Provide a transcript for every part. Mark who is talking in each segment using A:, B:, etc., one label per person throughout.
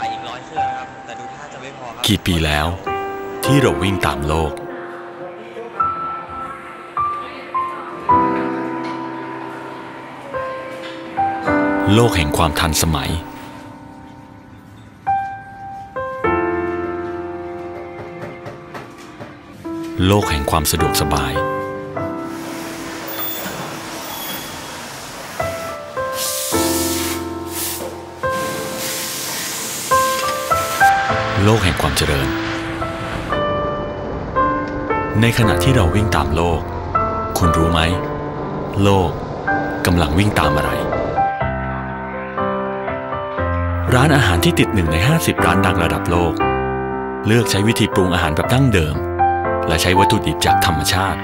A: อยเครื่องนะครับแต่ดูท่าจะไม่พอครับ
B: กี่ปีแล้ว ที่เราวิ่งตามโลก โลกแห่งความทันสมัย โลกแห่งความสะดวกสบาย โลกแห่งความเจริญ ในขณะที่เราวิ่งตามโลก คุณรู้ไหม โลกกำลังวิ่งตามอะไร ร้านอาหารที่ติดหนึ่งใน 50 ร้านดังระดับโลก เลือกใช้วิธีปรุงอาหารแบบดั้งเดิม และใช้วัตถุดิบจากธรรมชาติ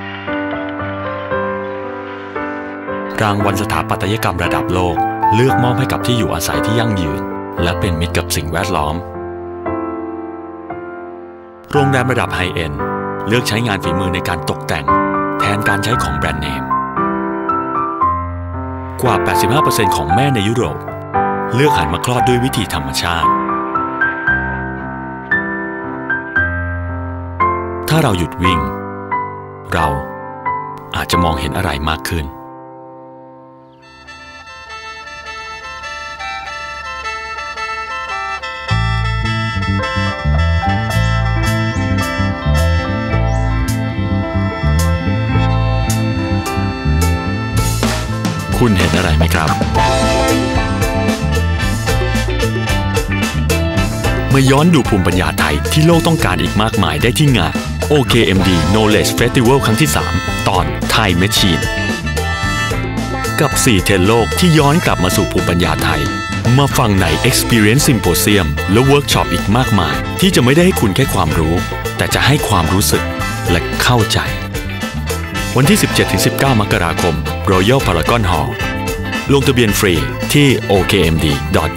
B: รางวัลสถาปัตยกรรมระดับโลกเลือกมอบให้กับที่อยู่อาศัยที่ยั่งยืน และเป็นมิตรกับสิ่งแวดล้อม โรงแรมระดับไฮเอ็นเลือกใช้งานฝีมือในการตกแต่ง แทนการใช้ของแบรนด์เนม กว่า 85%ของแม่ในยุโรป เลือกหันมาคลอดด้วยวิธีธรรมชาติ ถ้าเราหยุดวิ่ง เราอาจจะมองเห็นอะไรมากขึ้น คุณเห็นอะไรไหมครับ มาย้อนดูภูมิปัญญาไทยที่โลกต้องการอีกมากมายได้ที่งาน OKMD Knowledge Festival ครั้งที่ 3 ตอน Thai Machine กับ 4 เทรนโลกที่ย้อนกลับมาสู่ภูมิปัญญาไทย มาฟังใน Experience Symposium และเวิร์กช็อปอีกมากมาย ที่จะไม่ได้ให้คุณแค่ความรู้ แต่จะให้ความรู้สึกและเข้าใจ วันที่ 17-19 มกราคม Royal Paragon Hall ลงทะเบียนฟรีที่ okmd.or.th